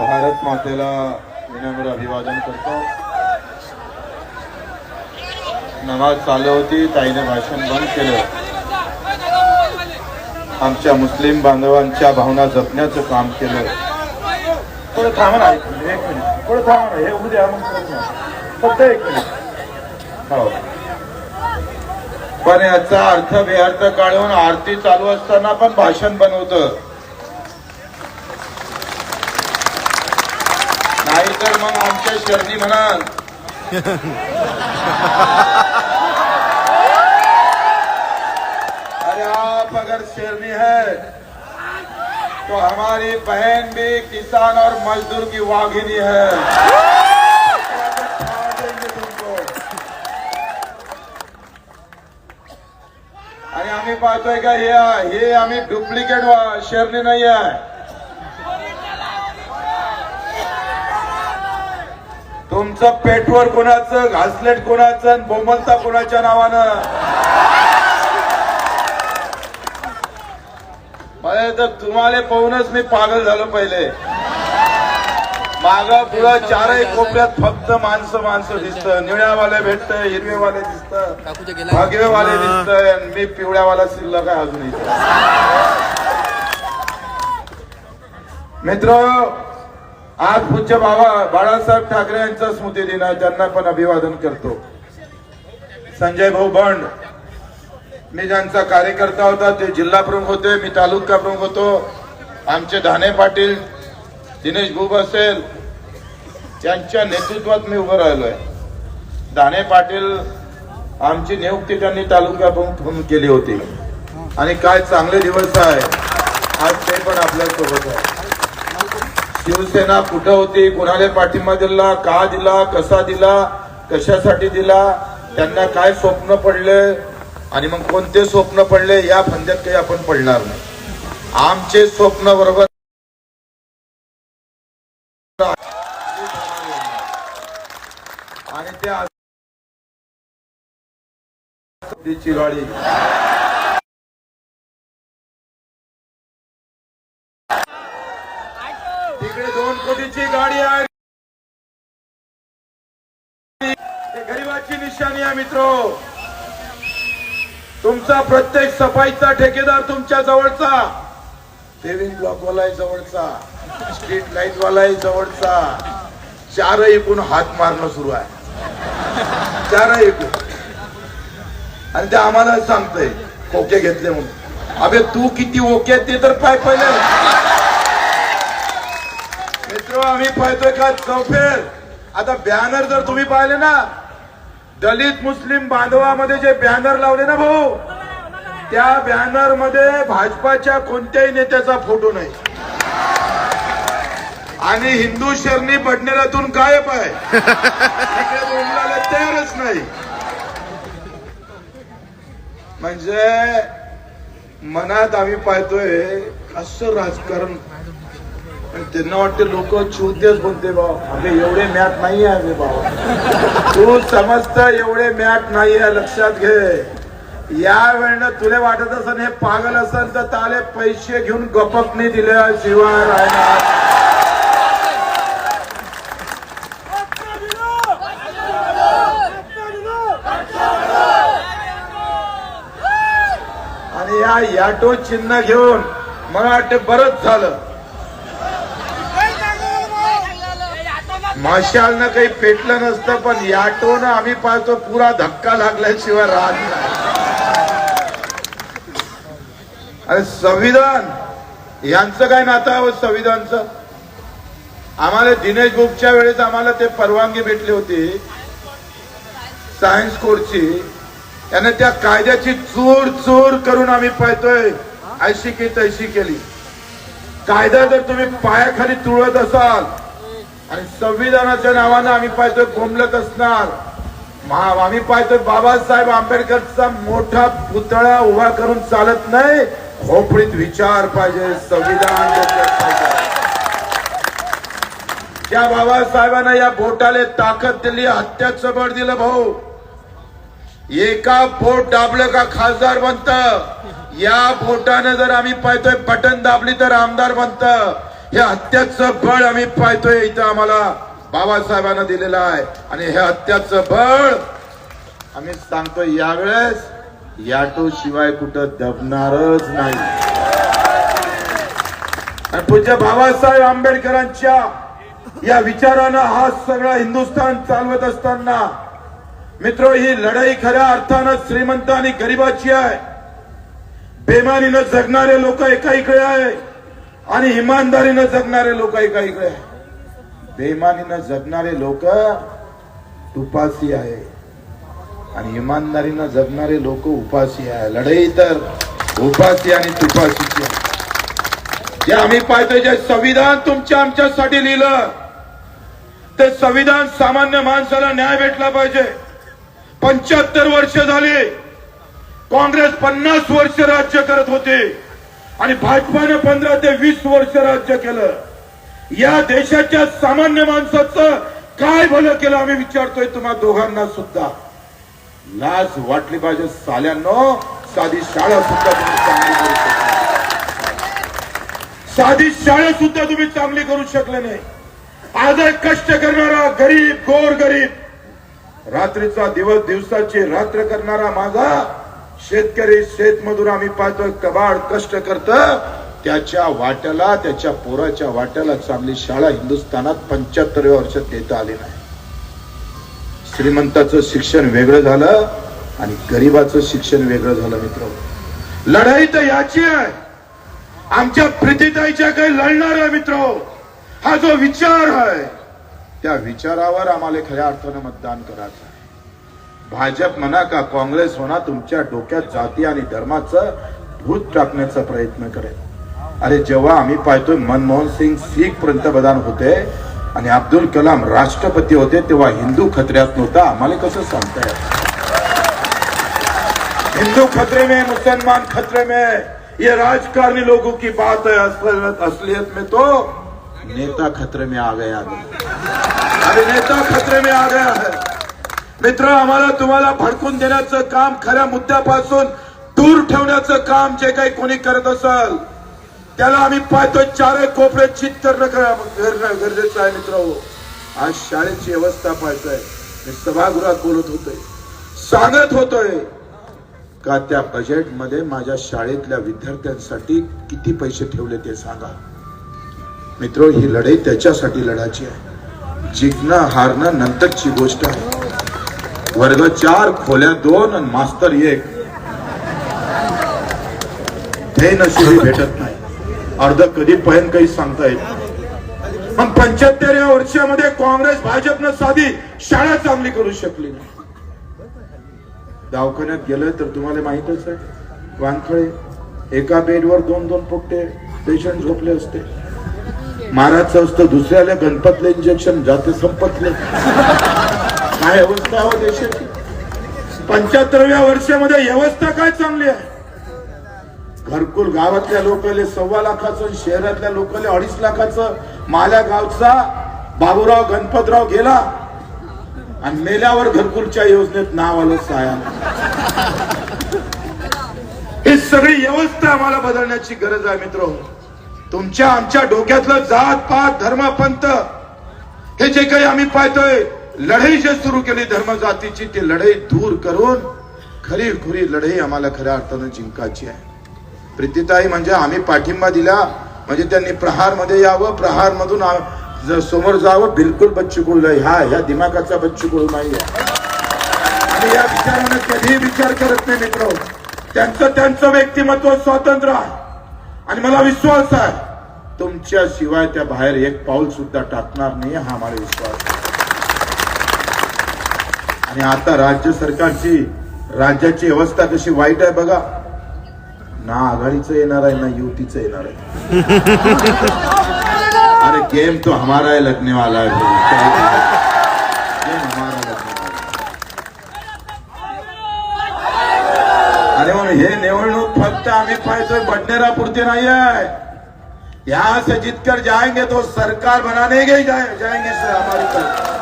भारत मातेला विनम्र अभिवादन करतो. नमाज चालू होती ताईने भाषण बंद केलं. आमच्या मुस्लिम बांधवांच्या भावना जपण्याचं काम केलं. थोडं थांबा ना एक मिनिट एक मिनिट. थोडं थांबा ना हे उद्या मग. फक्त एक मिनिट. हो. पण याचा अर्थ बेअर्थ काढून आरती चालू असताना पण भाषण बनवतं नाहीतर मग म्हणाल. अरे आप अगर शेरनी है तो हमारी बहन भी किसान और मजदूर की वाघिनी है। तुमको आणि आम्ही पाहतोय का हे हे आम्ही डुप्लिकेट शेरणी नाही आहे तुमचं पेटवर कोणाचं घासलेट कोणाचं आणि बोमलता कोणाच्या नावानं? तर तुम्हाला पाहूनच मी पागल झालो पहिले. माग पुढं चारही कोपऱ्यात फक्त माणसं माणसं दिसत. निळ्यावाले भेटत हिरवेवाले दिसत. भगवेवाले दिसत मी पिवळ्यावाला शिल्लक आहे अजूनही. मित्र आज पूज्य बाबा बाळासाहेब ठाकरे यांचा स्मृती दिन आहे त्यांना पण अभिवादन करतो. संजय भाऊ बंड मी ज्यांचा कार्यकर्ता होता ते जिल्हा प्रमुख होते मी तालुका प्रमुख होतो. आमचे धाने पाटील दिनेश भूब असेल त्यांच्या नेतृत्वात मी उभं राहिलोय. धाने पाटील आमची नियुक्ती त्यांनी तालुका प्रमुख म्हणून केली होती. आणि काय चांगले दिवस आहे आज ते पण आपल्यासोबत आहे. शिवसेना कुठं होती? कुणाला पाठिंबा दिला? का दिला? कसा दिला? कशासाठी दिला? त्यांना काय स्वप्न पडले? आणि मग कोणते स्वप्न पडले? या फंद्यात काही आपण पडणार नाही. आमचे स्वप्न बरोबर आणि त्या चिराळी गाडी तिकडे दोन कोटीची गाडी आहे ते गरिबाची मित्र. तुमचा प्रत्येक सफाईचा ठेकेदार तुमच्या जवळचा. सेव्हिंग ब्लॉक वाला जवळचा. स्ट्रीट लाइट वाला जवळचा. चारही एकूण हात मारणं सुरू आहे. चारही एकूण आणि ते आम्हाला सांगतय खोके घेतले म्हणून. अबे तू किती ओके आहेत ते तर पाय पहिले. मित्र आम्ही पाहतोय का चौफेर? आता बॅनर जर तुम्ही पाहिले ना दलित मुस्लिम बांधवामध्ये जे बॅनर लावले ना भाऊ त्या बॅनरमध्ये भाजपाच्या कोणत्याही नेत्याचा फोटो नाही. आणि हिंदू शरणी बडनेरातून गायब आहे. तयारच नाही. म्हणजे मनात आम्ही पाहतोय असं राजकारण त्यांना वाटते लोक चुतेच बोलते भाऊ. अबे एवढे मॅट नाही आहे भाऊ. तू समजत एवढे मॅट नाही आहे लक्षात घे. या वेळेनं तुला वाटत असं हे पागल असेल तर ताले पैसे घेऊन गपक नाही दिले शिवाय राहणार आणि या याटो चिन्ह घेऊन मला वाटते बरंच झालं. मशालनं काही पेटलं नसतं पण याटोनं आम्ही पाहतो पुरा धक्का लागल्याशिवाय राहत नाही. अरे संविधान यांचं काय नातं आहे हो संविधानचं? आम्हाला दिनेश बुकच्या वेळेस आम्हाला ते परवानगी भेटली होती सायन्स कोर्सची त्याने त्या कायद्याची चूर चूर करून आम्ही पाहतोय ऐशी की तैशी केली. कायदा जर तुम्ही पायाखाली तुळत असाल आणि संविधानाच्या नावानं आम्ही पाहतोय घोमलत असणार. आम्ही पाहतोय बाबासाहेब आंबेडकरचा मोठा पुतळा उभा करून चालत नाही. खोपडीत विचार पाहिजे संविधान त्या बाबासाहेबांना या बोटाले ताकद दिली हत्याचं बळ दिलं भाऊ. एका बोट दाबलं का खासदार बनत? या बोटाने जर आम्ही पाहतोय बटन दाबली तर आमदार बनतं. हे हत्याचं बळ आम्ही पाहतोय इथं आम्हाला बाबासाहेबांना दिलेलं आहे. आणि हे हत्याचं बळ आम्ही सांगतोय यावेळेस याटो शिवाय कुठं दबणारच नाही. पूज्य बाबासाहेब आंबेडकरांच्या या विचारानं हा सगळा हिंदुस्थान चालवत असताना मित्र ही लढाई खऱ्या अर्थानं श्रीमंत आणि गरिबाची आहे. बेमानीनं जगणारे लोक एका इकडे आहे. आणि इमानदारीनं जगणारे लोक एका इकडे बेमानीनं जगणारे लोक तुपासी आहे. आणि इमानदारीनं जगणारे लोक उपासी आहे. लढाई तर उपासी आणि तुपासीची आहे. जे आम्ही पाहतोय जे संविधान तुमच्या आमच्यासाठी लिहिलं ते संविधान सामान्य माणसाला न्याय भेटला पाहिजे. पंच्याहत्तर वर्ष झाली. काँग्रेस पन्नास वर्ष राज्य करत होते. आणि भाजपाने पंधरा ते वीस वर्ष राज्य केलं. या देशाच्या सामान्य माणसाचं काय भलं केलं आम्ही विचारतोय तुम्हा दोघांना सुद्धा. लाज वाटली पाहिजे साल्यांनो. साधी शाळा सुद्धा तुम्ही चांगली करू शकले साधी शाळा सुद्धा तुम्ही चांगली करू शकले नाही. आज एक कष्ट करणारा गरीब गोर गरीब रात्रीचा दिवस दिवसाची रात्र करणारा माझा शेतकरी शेतमजूर आम्ही पाहतोय कबाड कष्ट करत. त्याच्या वाट्याला त्याच्या पोराच्या वाट्याला चांगली शाळा हिंदुस्थानात पंच्याहत्तरव्या वर्षात देता आली नाही. श्रीमंताचं शिक्षण वेगळं झालं आणि गरीबाचं शिक्षण वेगळं झालं मित्र. लढाई तर याची आहे. आमच्या प्रीतीताईच्या काही लढणार आहे मित्र. हा जो विचार आहे त्या विचारावर आम्हाला खऱ्या अर्थानं मतदान करायचं भाजप म्हणा का काँग्रेस म्हणा तुमच्या डोक्यात जाती आणि धर्माचं भूत टाकण्याचा प्रयत्न करेल. अरे जेव्हा आम्ही पाहतोय मनमोहन सिंग सिख पंतप्रधान होते आणि अब्दुल कलाम राष्ट्रपती होते तेव्हा हिंदू खत्र्यात नव्हता. आम्हाला कसं सांगता येत? हिंदू खतरे में मुसलमान खतरे में ये राजकारणी लोगों की बात है असलियत में तो नेता खतरे में आ गया अरे नेता खतरे में आ गया है। मित्र आम्हाला तुम्हाला भडकून देण्याचं काम खऱ्या मुद्द्यापासून दूर ठेवण्याचं काम जे काही कोणी करत असाल त्याला आम्ही पाहतो चारही कोपरे चित गरजेचं आहे मित्र. आज शाळेची व्यवस्था पाहतोय मी सभागृहात बोलत होतोय. सांगत होतोय का त्या बजेटमध्ये माझ्या शाळेतल्या विद्यार्थ्यांसाठी किती पैसे ठेवले ते सांगा. मित्र ही लढाई त्याच्यासाठी लढायची आहे. जिंकणं हारणं नंतरची गोष्ट आहे. वर्ग चार खोल्या दोन आणि मास्तर एक. हे नशिबी भेटत नाही. अर्ध कधी पहिन काही सांगता येत नाही. पण पंच्याहत्तर वर्षामध्ये काँग्रेस भाजपनं साधी शाळा चांगली करू शकली नाही. दवाखान्यात गेलं तर तुम्हाला माहितच आहे. वानखळे एका बेडवर दोन दोन पोट्टे पेशंट झोपले असते. महाराजचं असतं दुसऱ्याला गणपतले इंजेक्शन जाते संपतले. काय अवस्था हो देशाची. पंच्याहत्तरव्या वर्षामध्ये व्यवस्था काय चांगली आहे? घरकुल गावातल्या लोकांना सव्वा लाखाचं शहरातल्या लोकांना अडीच लाखाचं माल्या गावचा बाबूराव गणपतराव गेला आणि मेल्यावर घरकुलच्या योजनेत नाव आलं साया ही सगळी व्यवस्था आम्हाला बदलण्याची गरज आहे मित्र. तुमच्या आमच्या डोक्यातलं जात पात धर्म पंथ हे जे काही आम्ही पाहतोय लढाई जे सुरू केली धर्म जातीची ती लढाई दूर करून खरी खुरी लढाई आम्हाला खऱ्या अर्थानं जिंकायची आहे. प्रीतीताई म्हणजे आम्ही पाठिंबा दिला म्हणजे त्यांनी प्रहारमध्ये यावं प्रहार मधून समोर जावं बिलकुल बच्चू ह्या नाही. हा ह्या दिमागाचा बच्चूकुळ नाही आहे. आणि या विचारानं कधीही विचार करत नाही मित्र. त्यांचं त्यांचं व्यक्तिमत्व स्वातंत्र्य आहे. आणि मला विश्वास आहे तुमच्या शिवाय त्या बाहेर एक पाऊल सुद्धा टाकणार नाही हा मला विश्वास आहे. आणि आता राज्य सरकारची राज्याची अवस्था कशी वाईट आहे बघा. ना आघाडीचं येणार आहे ना युतीचं येणार आहे. अरे गेम तो हमारा है लगने वाला है. गेम हमारा लगने वाला अरे म्हणून हे निवडणूक फक्त आम्ही पाहिजे बडनेरापुरती नाही आहे यहाँ से जीतकर जाएंगे तो सरकार बनाने के ही जाएंगे सर हमारी सरकार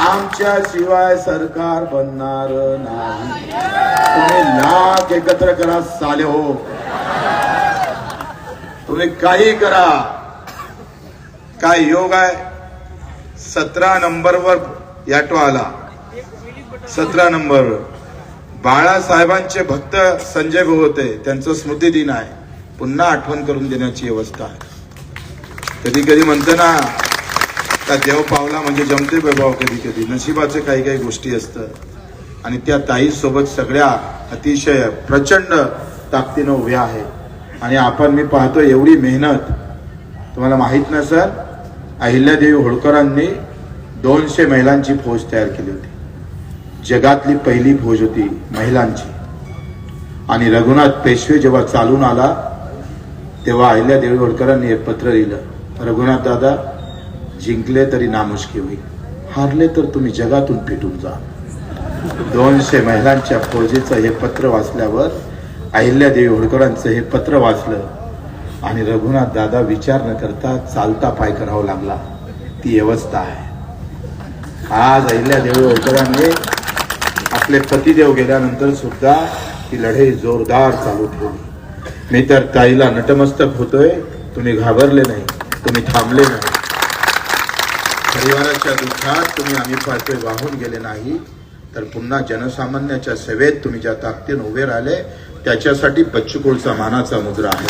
आमच्या शिवाय सरकार बनणार नाही. तुम्ही लाख एकत्र करा साले हो. तुम्ही काही करा. काय योग आहे? सतरा नंबरवर याटो आला. सतरा नंबर. बाळासाहेबांचे भक्त संजय भाऊ होते. त्यांचं स्मृती दिन आहे. पुन्हा आठवण करून देण्याची व्यवस्था आहे. कधी कधी म्हणतो ना का देव पावला म्हणजे जमते वैभव हो कधी कधी. नशिबाचे काही काही गोष्टी असतात. आणि त्या ताईसोबत सगळ्या अतिशय प्रचंड ताकदीनं उभ्या आहेत. आणि आपण मी पाहतो एवढी मेहनत. तुम्हाला माहीत ना सर अहिल्यादेवी होळकरांनी दोनशे महिलांची फौज तयार केली होती. जगातली पहिली फौज होती महिलांची. आणि रघुनाथ पेशवे जेव्हा चालून आला तेव्हा अहिल्यादेवी होळकरांनी एक पत्र लिहिलं. रघुनाथ दादा जिंकले तरी नामुष्की होईल. हारले तर तुम्ही जगातून पेटून जा. दोनशे महिलांच्या फौजेचं हे पत्र वाचल्यावर अहिल्यादेवी होळकरांचं हे पत्र वाचलं आणि रघुनाथ दादा विचार न करता चालता पाय करावा लागला. ती व्यवस्था आहे. आज अहिल्यादेवी होळकरांनी आपले पतिदेव गेल्यानंतर सुद्धा ती लढाई जोरदार चालू ठेवली. मी तर ताईला नटमस्तक होतोय. तुम्ही घाबरले नाही. तुम्ही थांबले नाही. परिवाराच्या दुःखात तुम्ही आम्ही पाहतोय वाहून गेले नाही. तर पुन्हा जनसामान्याच्या सेवेत तुम्ही ज्या ताकदीनं उभे राहिले त्याच्यासाठी बच्चूकोळचा मानाचा मुद्रा आहे.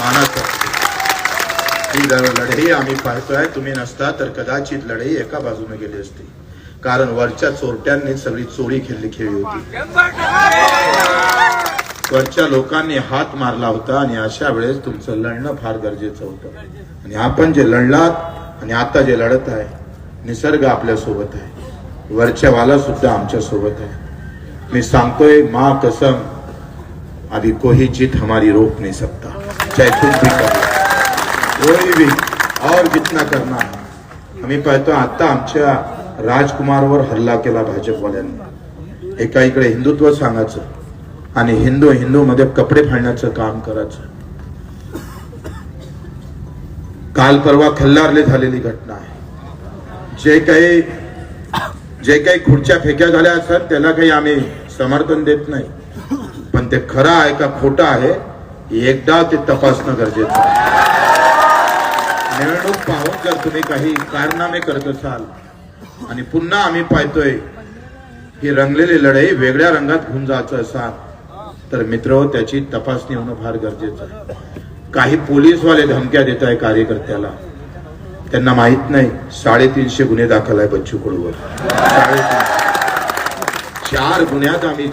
मानाचा ही लढाई आम्ही पाहतोय तुम्ही नसता तर कदाचित लढाई एका बाजूने गेली असती. कारण वरच्या चोरट्यांनी सगळी चोरी खेळली खेळली होती. वरच्या लोकांनी हात मारला होता आणि अशा वेळेस तुमचं लढणं फार गरजेचं होतं. आणि आपण जे लढलात आणि आता जे लढत आहे निसर्ग आपल्यासोबत आहे. वरच्या वाला सुद्धा आमच्यासोबत आहे. मी सांगतोय मा कसम अभी कोही जीत हमारी रोक नहीं सकता. चाहे कुछ भी कर. कोई भी और जितना करना आम्ही पाहतो आता आमच्या राजकुमारवर हल्ला केला भाजपवाल्यांनी. एका इकडे हिंदुत्व सांगायचं आणि हिंदू हिंदू मध्ये कपडे फाडण्याचं काम करायचं. काल परवा खल्लारले झालेली घटना आहे. जे काही जे काही खुर्च्या फेक्या झाल्या असतात त्याला काही आम्ही समर्थन देत नाही. पण ते खरं आहे का खोटं आहे एकदा ते तपासणं गरजेचं आहे. निवडणूक पाहून जर तुम्ही काही कारनामे करत असाल आणि पुन्हा आम्ही पाहतोय ही रंगलेली लढाई वेगळ्या रंगात घेऊन जायचं असाल तर मित्र त्याची तपासणी होणं फार गरजेचं आहे. काही पोलीसवाले धमक्या देत आहे कार्यकर्त्याला. त्यांना माहीत नाही साडेतीनशे गुन्हे दाखल आहे बच्चू कडूवर. साडेतीनशे. चार गुन्ह्यात आम्ही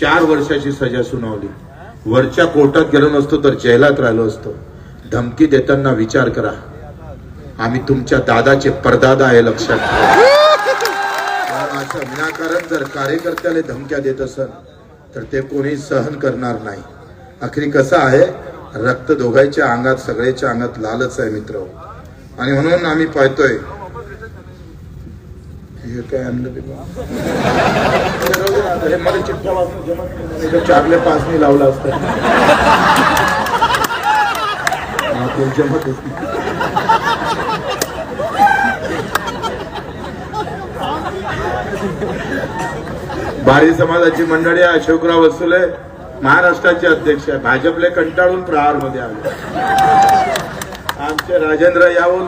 चार वर्षाची सजा सुनावली. वरच्या कोर्टात गेलो नसतो तर जेलात राहिलो असतो. धमकी देताना विचार करा. आम्ही तुमच्या दादाचे परदादा आहे लक्षात ठेवा. असं विनाकारण जर कार्यकर्त्याला धमक्या देत असेल तर ते कोणी सहन करणार नाही. अखेरी कसं आहे रक्त दोघांच्या अंगात सगळ्याच्या अंगात लालच आहे मित्र. आणि म्हणून आम्ही पाहतोय. हे काय आणलं ते? मला चिठ्ठ्या वाचून चारले लावलं असतं. जमतच बारी समाजाची मंडळी अशोकराव वसुले महाराष्ट्राचे अध्यक्ष आहे. भाजपले कंटाळून प्रहारमध्ये आले. राजेंद्र याऊन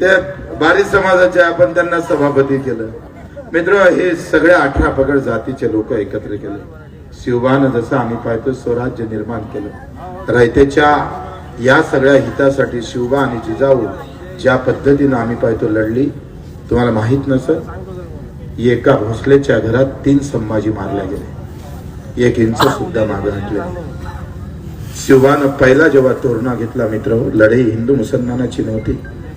ते बारी समाजाचे आपण त्यांना सभापती केलं. मित्र हे सगळ्या अठरा पगड जातीचे लोक एकत्र केले. शिवबानं जसं आम्ही पाहतो स्वराज्य निर्माण केलं. रायतेच्या या सगळ्या हितासाठी शिवबा आणि जिजाऊ ज्या पद्धतीनं आम्ही पाहतो लढली तुम्हाला माहीत नसत एका भोसलेच्या घरात तीन संभाजी मारल्या गेले. एक इंच सुद्धा मागे हटले. शिवानं पहिला जेव्हा तोरणा घेतला मित्र लढाई हिंदू मुसलमानाची नव्हती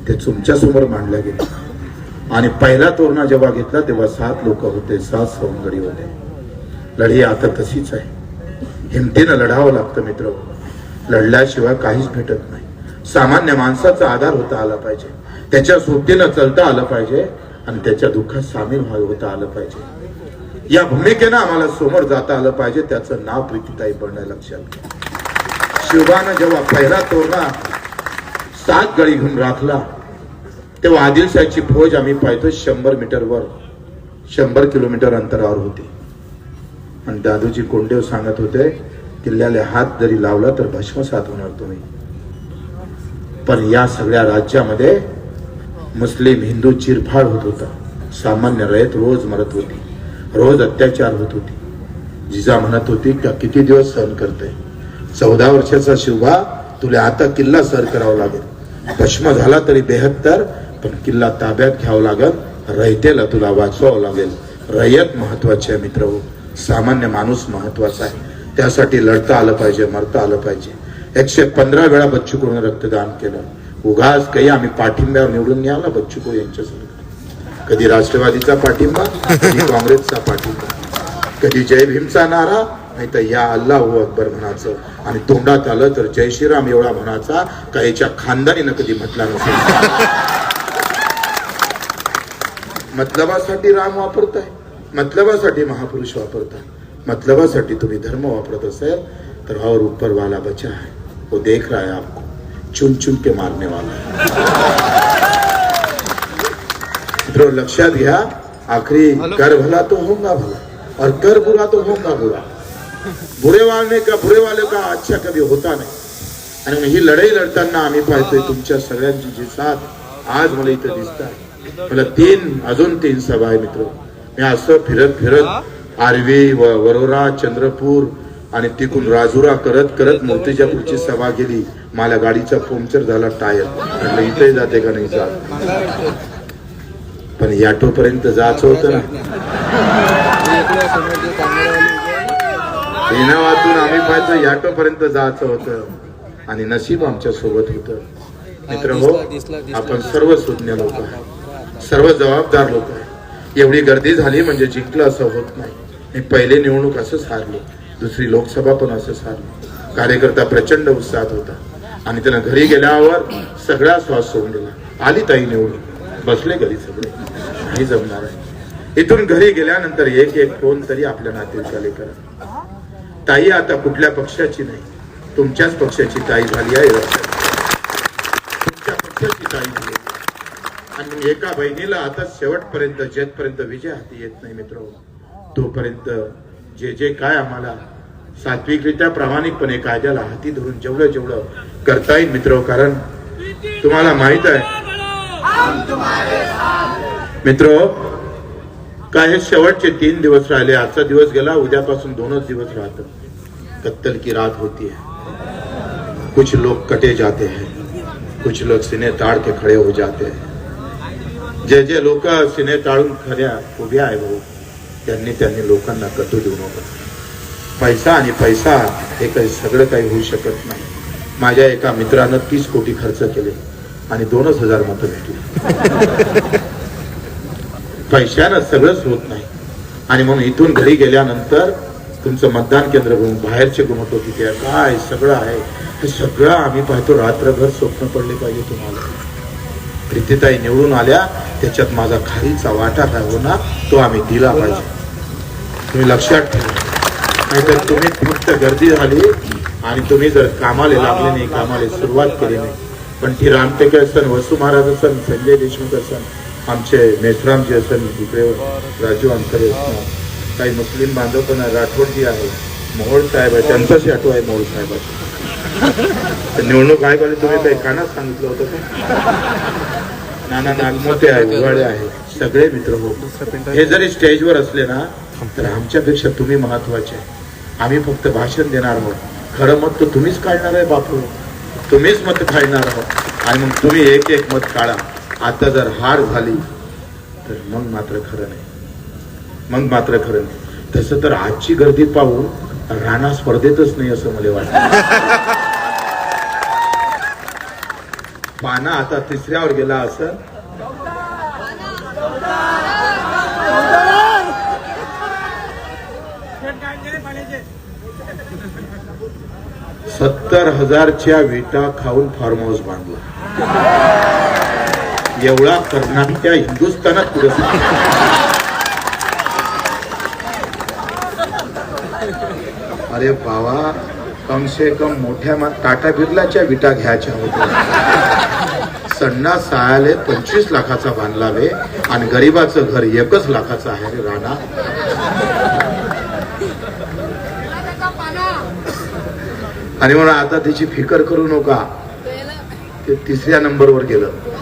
ते तुमच्यासमोर मांडल्या गेलं आणि पहिला तोरणा जेव्हा घेतला तेव्हा सात लोक होते सात सवंगडी होते. लढाई आता तशीच आहे. हिमतीनं लढावं लागतं मित्र. लढल्याशिवाय काहीच भेटत नाही. सामान्य माणसाचा आधार होता आला पाहिजे. त्याच्या सोबतीनं चलता आलं पाहिजे आणि त्याच्या दुःखात सामील व्हावं होता आलं पाहिजे. या भूमिकेनं आम्हाला समोर जाता आलं पाहिजे त्याचं नाव प्रीतीताई पडणं लक्षात घ्या. शिवबानं जेव्हा पहिला तोरणा सात गळी घेऊन राखला तेव्हा आदिलशाहीची फौज आम्ही पाहतो शंभर मीटरवर शंभर किलोमीटर अंतरावर होती. आणि दादूजी कोंडेव सांगत होते किल्ल्याला हात जरी लावला तर भस्मसात होणार तुम्ही. पण या सगळ्या राज्यामध्ये मुस्लिम हिंदू चिरफाड होत होता. सामान्य रयत रोज मरत होती. रोज अत्याचार होत होती. जिजा म्हणत होती का किती दिवस सहन करते? चौदा वर्षाचा शिवबा तुला आता किल्ला सर करावा लागेल. भस्म झाला तरी बेहत्तर पण किल्ला ताब्यात घ्यावा लागेल रयतेला तुला वाचवावं लागेल. रयत महत्त्वाचे आहे मित्र सामान्य माणूस महत्त्वाचा आहे. त्यासाठी लढता आलं पाहिजे मरता आलं पाहिजे. एकशे पंधरा वेळा बच्चू कडून रक्तदान केलं. उगाच काही आम्ही पाठिंब्यावर निवडून नाही बच्चू कडू यांच्यासोबत कधी राष्ट्रवादीचा पाठिंबा कधी काँग्रेसचा पाठिंबा. कधी जय भीमचा नारा नाही तर या अल्लाह अकबर म्हणायचं. आणि तोंडात आलं तर जय श्रीराम एवढा म्हणायचा का याच्या खानदानीनं कधी म्हटला नसेल. मतलबासाठी राम वापरताय. मतलबासाठी महापुरुष वापरताय. मतलबासाठी तुम्ही धर्म वापरत असेल तर और ऊपर वाला बचा है. वो देख रहा है आपको. चुन चुन के मारने वाला है. लक्षात घ्या. आखरी कर भला तो होगा भला. और कर बुरा तो होगा बुरा. बुरे वाले का बुरे वाले का अच्छा कधी होता नाही? आणि ही लढाई लढताना आम्ही पाहतोय तुमच्या सगळ्यांची जी साथ आज मला इथं दिसत आहे मला तीन अजून तीन सभा आहे मित्र. मी असं फिरत फिरत आर्वी वरोरा चंद्रपूर आणि तिकून राजुरा करत करत मूर्तिजापूरची सभा गेली मला गाडीचा पंक्चर झाला टायर. म्हटलं इथे जाते का नाही जात? पण याटो पर्यंत जायचं होतं ना. वाचून आम्ही पाहायचं याटो पर्यंत जायचं होतं. आणि नशीब आमच्यासोबत होतं. मित्र हो आपण सर्व सुज्ञ लोक आहे. सर्व जबाबदार लोक आहे. एवढी गर्दी झाली म्हणजे जिंकलं असं होत नाही. मी पहिले निवडणूक असंच हारलो दुसरी लोकसभा पण असंच हारलो कार्यकर्ता प्रचंड उत्साहात होता. आणि त्यानं घरी गेल्यावर सगळा श्वास सोडून दिला आली ताई निवडून. बसले घरी सगळे. नाही जमणार आहे. इथून घरी गेल्यानंतर एक एक फोन तरी आपल्या नातेवाईकाले करा. ताई आता कुठल्या पक्षाची नाही. तुमच्याच पक्षाची ताई झाली आहे. तुमच्या पक्षाची ताई झाली आणि एका बहिणीला आता शेवटपर्यंत जेथपर्यंत विजय हाती येत नाही मित्र. तोपर्यंत जे जे काय आम्हाला सात्विकरित्या प्रामाणिकपणे कायद्याला हाती धरून जेवढं जेवढं करता येईल मित्र कारण तुम्हाला माहीत आहे. मित्र काय हे शेवटचे तीन दिवस राहिले? आजचा दिवस गेला उद्यापासून दोनच दिवस राहत. कत्तल की रात होती है. कुछ लोग कटे जाते हैं कुछ लोग सिने ताड़ के खड़े हो जाते हैं। जे जे लोक सिने ताळून खऱ्या उभ्या आहे भाऊ त्यांनी त्यांनी लोकांना कटू देऊ नको. पैसा आणि पैसा हे काही सगळं काही होऊ शकत नाही. माझ्या एका मित्रानं तीस कोटी खर्च केले आणि दोनच हजार मतं भेटली. पैशानं सगळंच होत नाही. आणि म्हणून इथून घरी गेल्यानंतर तुमचं मतदान केंद्र बघून बाहेरचे गुमतो तिथे काय सगळं आहे. हे सगळं आम्ही पाहतो. रात्रभर स्वप्न पडले पाहिजे तुम्हाला. प्रीतीताई निवडून आल्या. त्याच्यात माझा खारीचा वाटा काय होणार तो आम्ही दिला पाहिजे. तुम्ही लक्षात ठेवा. नाहीतर तुम्ही फक्त गर्दी झाली आणि तुम्ही जर कामाला लागले नाही कामाला सुरुवात केली नाही. पण ती रामटेके असन वसू महाराज असन संजय देशमुख असन आमचे मेश्रामजी असन इकडे राजू अंतरे असणार. काही मुस्लिम बांधव पण आहे, राठोडजी आहे मोहोळ साहेब आहे त्यांचाच आठव आहे मोहोळ साहेबाचा. निवडणूक निवडणूक आयोगाने तुम्ही काही कानात सांगितलं होतं का? नाना नागमोते आहे उघाडे आहे सगळे मित्र हो. हे जरी स्टेजवर असले ना तर आमच्यापेक्षा तुम्ही महत्त्वाचे आम्ही फक्त भाषण देणार आहोत. खरं मत तर तुम्हीच काढणार आहे बापू. तुम्हीच मत काढणार आहोत. आणि मग तुम्ही एक एक मत काढा. आता जर हार झाली तर मग मात्र खरं नाही. मग मात्र खरं नाही. तसं तर आजची गर्दी पाहून राणा स्पर्धेतच नाही असं मला वाटतं. पाना आता तिसऱ्यावर गेला असं. सत्तर हजारच्या विटा खाऊन फार्म हाऊस बांधला. एवढा कर्नाटक हिंदुस्थानात पुढे. अरे बाबा कम से कम मोठ्या मा- टाटा बिर्लाच्या विटा घ्यायच्या होत्या. सण्णा सायाले पंचवीस लाखाचा बांधला वे आणि गरीबाचं घर एकच लाखाचं आहे रे राणा. आणि म्हणून आता त्याची फिकर करू नका. ते तिसऱ्या नंबरवर गेलं.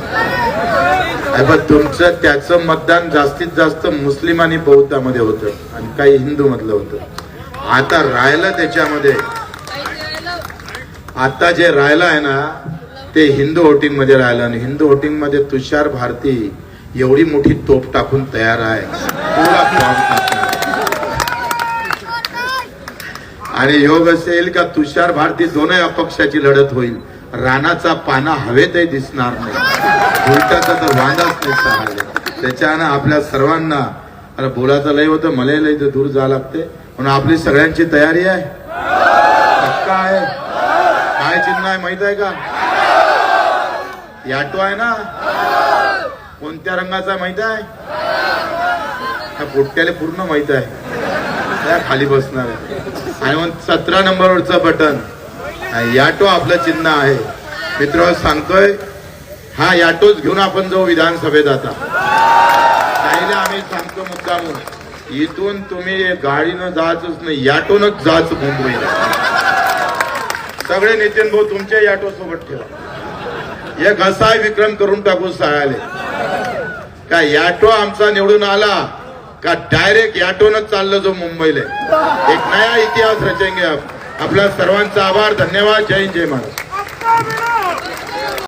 पण तुमचं त्याचं मतदान जास्तीत जास्त मुस्लिम आणि बौद्धामध्ये होतं आणि काही हिंदू मधलं होतं. आता राहिलं त्याच्यामध्ये. आता जे राहिलं आहे ना ते हिंदू वोटिंगमध्ये राहिलं आणि हिंदू वोटिंगमध्ये तुषार भारती एवढी मोठी तोप टाकून तयार आहे. आणि योग असेल का तुषार भारती दोनही अपक्षाची लढत होईल. रानाचा पाना हवेतही दिसणार नाही. उलटाचा तर वांदाच नाही त्याच्यानं आपल्या सर्वांना अरे बोलायचं लय होतं मला लय तर दूर जावं लागते. म्हणून आपली सगळ्यांची तयारी आहे. पक्का आहे. काय चिन्ह आहे माहीत आहे का? याटो आहे ना? कोणत्या रंगाचा आहे माहीत आहे? त्या पोट्याला पूर्ण माहीत आहे. त्या खाली बसणार आहे. आणि मग सतरा नंबरवरचं बटन. याटो आपलं चिन्ह आहे. मित्र सांगतोय हा याटोच घेऊन आपण जाऊ विधानसभेत आता. त्याला आम्ही सांगतो मुद्दामून इथून तुम्ही गाडीनं जायचंच नाही याटोनच जाच मुंबईला. सगळे नितीन भाऊ तुमच्या याटो सोबत ठेवा. एक घसाय विक्रम करून टाकू सळाले. का याटो आमचा निवडून आला का डायरेक्ट याटोनच चाललं जो मुंबईला. एक नया इतिहास रचेंगे आप. आपला सर्वांचा आभार धन्यवाद जय जय महाराज